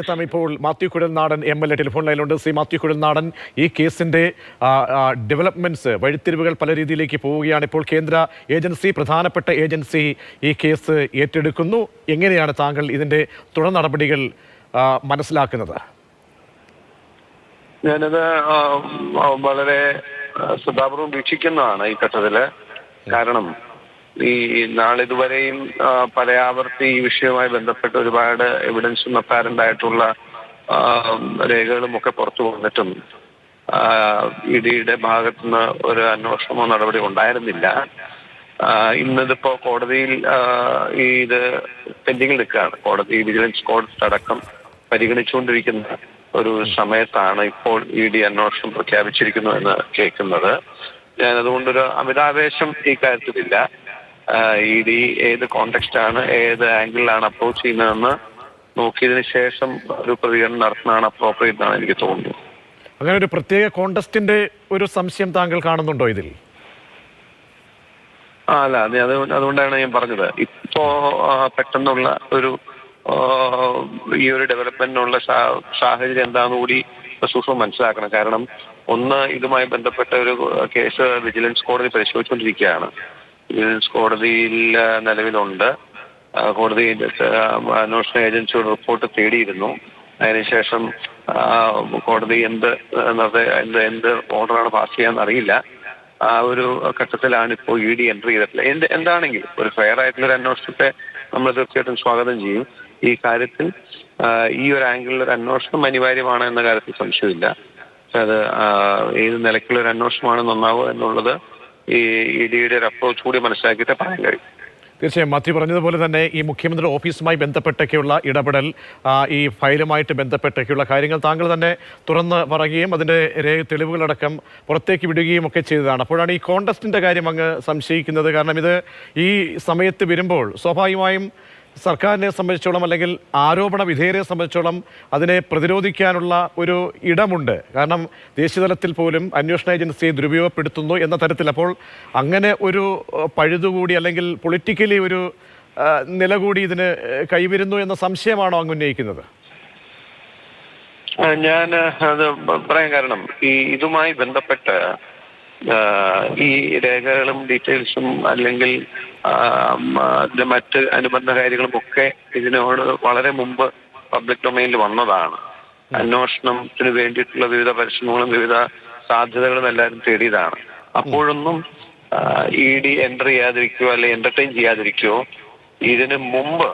ഇപ്പോൾ Mathew Kuzhalnadan M L A telephone ലൈനിലുണ്ട്. Shri Mathew Kuzhalnadan ഈ കേസിന്റെ ഡെവലപ്മെന്റ്സ് വഴിത്തിരിവുകൾ പല രീതിയിലേക്ക് പോവുകയാണ്. ഇപ്പോൾ കേന്ദ്ര ഏജൻസി പ്രധാനപ്പെട്ട ഏജൻസി ഈ കേസ് ഏറ്റെടുക്കുന്നു. എങ്ങനെയാണ് താങ്കൾ ഇതിന്റെ തുടർ നടപടികൾ മനസ്സിലാക്കുന്നത്? ഞാനത് വളരെ ശ്രദ്ധാപൂർവം വീക്ഷിക്കുന്നതാണ് ഈ ഘട്ടത്തിൽ. കാരണം ഈ നാളിതുവരെയും പല പലയാവർത്തി ഈ വിഷയവുമായി ബന്ധപ്പെട്ട് ഒരുപാട് എവിഡൻസും അപ്പാരന്റ് ആയിട്ടുള്ള രേഖകളും ഒക്കെ പുറത്തു വന്നിട്ടും ഇഡിയുടെ ഡിയുടെ ഭാഗത്തുനിന്ന് ഒരു അന്വേഷണമോ നടപടി ഉണ്ടായിരുന്നില്ല. ഇന്നിതിപ്പോ കോടതിയിൽ ഈ ഇത് പെൻഡിങ്ങിൽ നിൽക്കുകയാണ്. കോടതി വിജിലൻസ് കോടതി അടക്കം പരിഗണിച്ചുകൊണ്ടിരിക്കുന്ന ഒരു സമയത്താണ് ഇപ്പോൾ ഇ ഡി അന്വേഷണം പ്രഖ്യാപിച്ചിരിക്കുന്നു എന്ന് കേൾക്കുന്നത്. ഞാൻ അതുകൊണ്ടൊരു അമിതാവേശം ഈ കാര്യത്തിലില്ല. ഇ ഡി ഏത് കോണ്ടെക്സ്റ്റ് ആണ് ഏത് ആംഗിളിലാണ് അപ്രോച്ച് ചെയ്യുന്നതെന്ന് നോക്കിയതിന് ശേഷം ഒരു പ്രതികരണം നടത്തുന്നതാണ് അപ്രോപ്രിയറ്റ് എന്നാണ് എനിക്ക് തോന്നുന്നത്. അങ്ങനെ ഒരു പ്രത്യേക കോണ്ടസ്റ്റിന്റെ ഒരു സംശയം താങ്കൾ കാണുന്നുണ്ടോ ഇതിൽ? ആ അല്ല അത് അത് അതുകൊണ്ടാണ് ഞാൻ പറഞ്ഞത്. ഇപ്പോ പെട്ടെന്നുള്ള ഒരു ഈ ഒരു ഡെവലപ്മെന്റിനുള്ള സാഹചര്യം എന്താണെന്ന് കൂടി സൂക്ഷ്മം മനസ്സിലാക്കണം. കാരണം ഒന്ന് ഇതുമായി ബന്ധപ്പെട്ട ഒരു കേസ് വിജിലൻസ് കോടതി പരിശോധിച്ചുകൊണ്ടിരിക്കുകയാണ്. കോടതിയിൽ നിലവിലുണ്ട്. കോടതി അന്വേഷണ ഏജൻസിയോട് റിപ്പോർട്ട് തേടിയിരുന്നു. അതിനുശേഷം കോടതി എന്ത് എന്ത് എന്ത് ഓർഡറാണ് പാസ് ചെയ്യാന്ന് അറിയില്ല. ആ ഒരു ഘട്ടത്തിലാണ് ഇപ്പോൾ ഇ ഡി എൻട്രി ചെയ്തിട്ടുള്ളത്. എന്ത് എന്താണെങ്കിലും ഒരു ഫെയർ ആയിട്ടുള്ള ഒരു അന്വേഷണത്തെ നമ്മൾ തീർച്ചയായിട്ടും സ്വാഗതം ചെയ്യും. ഈ കാര്യത്തിൽ ഈ ഒരു ആംഗിളിൽ ഒരു അന്വേഷണം അനിവാര്യമാണ് എന്ന കാര്യത്തിൽ സംശയമില്ല. അത് ഏത് നിലയ്ക്കുള്ള ഒരു അന്വേഷണമാണ് നന്നാവുക എന്നുള്ളത് ഈ ഇ ഡിയുടെ ഒരു അപ്രോച്ച് കൂടി മനസ്സിലാക്കിയിട്ട് പറയാൻ കഴിയും. തീർച്ചയായും മാത്യു പറഞ്ഞതുപോലെ തന്നെ ഈ മുഖ്യമന്ത്രിയുടെ ഓഫീസുമായി ബന്ധപ്പെട്ടൊക്കെയുള്ള ഇടപെടൽ ഈ ഫയലുമായിട്ട് ബന്ധപ്പെട്ടൊക്കെയുള്ള കാര്യങ്ങൾ താങ്കൾ തന്നെ തുറന്ന് പറയുകയും അതിന്റെ തെളിവുകളടക്കം പുറത്തേക്ക് വിടുകയും ഒക്കെ ചെയ്തതാണ്. അപ്പോഴാണ് ഈ കോണ്ടസ്റ്റിന്റെ കാര്യം അങ്ങ് സംശയിക്കുന്നത്. കാരണം ഇത് ഈ സമയത്ത് വരുമ്പോൾ സ്വാഭാവികമായും സർക്കാരിനെ സംബന്ധിച്ചോളം അല്ലെങ്കിൽ ആരോപണ വിധേയരെ സംബന്ധിച്ചോളം അതിനെ പ്രതിരോധിക്കാനുള്ള ഒരു ഇടമുണ്ട്. കാരണം ദേശീയതലത്തിൽ പോലും അന്വേഷണ ഏജൻസിയെ ദുരുപയോഗപ്പെടുത്തുന്നു എന്ന തരത്തിൽ അപ്പോൾ അങ്ങനെ ഒരു പഴുതുകൂടി അല്ലെങ്കിൽ പൊളിറ്റിക്കലി ഒരു നില കൂടി ഇതിന് കൈവരുന്നു എന്ന സംശയമാണോ അങ്ങ് ഉന്നയിക്കുന്നത്? ഞാൻ അത് പറയാൻ കാരണം ഈ ഇതുമായി ബന്ധപ്പെട്ട് ഈ രേഖകളും ഡീറ്റെയിൽസും അല്ലെങ്കിൽ മറ്റ് അനുബന്ധ കാര്യങ്ങളും ഒക്കെ ഇതിനോട് വളരെ മുമ്പ് പബ്ലിക് ഡൊമൈനിൽ വന്നതാണ്. അന്വേഷണത്തിന് വേണ്ടിയിട്ടുള്ള വിവിധ പരിശ്രമങ്ങളും വിവിധ സാധ്യതകളും എല്ലാവരും തേടിയതാണ്. അപ്പോഴൊന്നും ഇ ഡി എന്റർ ചെയ്യാതിരിക്കുകയോ അല്ലെ എന്റർടൈൻ ചെയ്യാതിരിക്കുകയോ ഇതിന് മുമ്പ്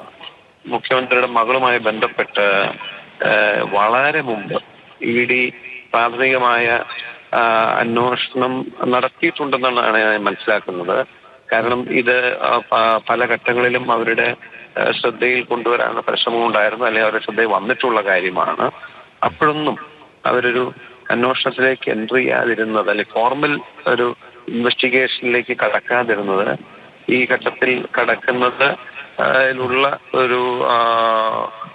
മുഖ്യമന്ത്രിയുടെ മകളുമായി ബന്ധപ്പെട്ട് വളരെ മുമ്പ് ഇ ഡി പ്രാഥമികമായ അന്വേഷണം നടത്തിയിട്ടുണ്ടെന്നുള്ളതാണ് ഞാൻ മനസ്സിലാക്കുന്നത്. കാരണം ഇത് പല ഘട്ടങ്ങളിലും അവരുടെ ശ്രദ്ധയിൽ കൊണ്ടുവരാനുള്ള പരിശ്രമം ഉണ്ടായിരുന്നു. അല്ലെങ്കിൽ അവരുടെ ശ്രദ്ധയിൽ വന്നിട്ടുള്ള കാര്യമാണ്. അപ്പോഴൊന്നും അവരൊരു അന്വേഷണത്തിലേക്ക് എൻട്രി ചെയ്യാതിരുന്നത് അല്ലെങ്കിൽ ഫോർമൽ ഒരു ഇൻവെസ്റ്റിഗേഷനിലേക്ക് കടക്കാതിരുന്നത് ഈ ഘട്ടത്തിൽ കടക്കുന്നത് അതിലുള്ള ഒരു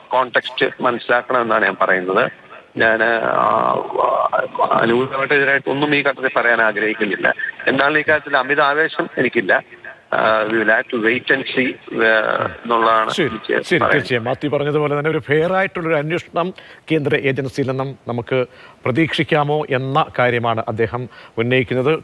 കോണ്ടെക്സ്റ്റ് മനസ്സിലാക്കണം എന്നാണ് ഞാൻ പറയുന്നത്. ഞാൻ അനുകൂലമായിട്ട് ഇതിനായിട്ട് ഒന്നും ഈ ഘട്ടത്തിൽ പറയാൻ ആഗ്രഹിക്കുന്നില്ല. എന്നാൽ ഈ കാര്യത്തിൽ അമിത ആവേശം എനിക്കില്ല. തീർച്ചയായും. മാത്യു പറഞ്ഞതുപോലെ തന്നെ ഒരു ഫെയർ ആയിട്ടുള്ളൊരു അന്വേഷണം കേന്ദ്ര ഏജൻസിയിൽ നിന്നും നമുക്ക് പ്രതീക്ഷിക്കാമോ എന്ന കാര്യമാണ് അദ്ദേഹം ഉന്നയിക്കുന്നത്.